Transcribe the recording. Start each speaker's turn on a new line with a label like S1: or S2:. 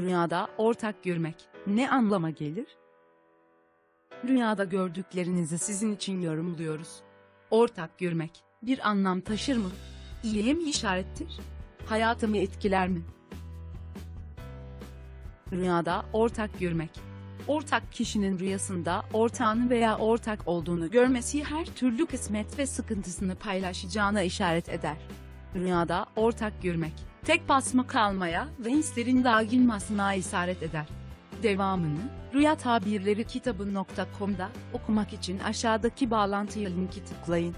S1: Rüyada ortak görmek ne anlama gelir? Rüyada gördüklerinizi sizin için yorumluyoruz. Ortak görmek bir anlam taşır mı? İyiye mi işarettir? Hayatımı etkiler mi? Rüyada ortak görmek. Ortak kişinin rüyasında ortağını veya ortak olduğunu görmesi her türlü kısmet ve sıkıntısını paylaşacağına işaret eder. Rüyada ortak görmek, tek basma kalmaya ve hislerin dağılmasına işaret eder. Devamını Rüya Tabirleri kitabı.com'da okumak için aşağıdaki bağlantıya linki tıklayın.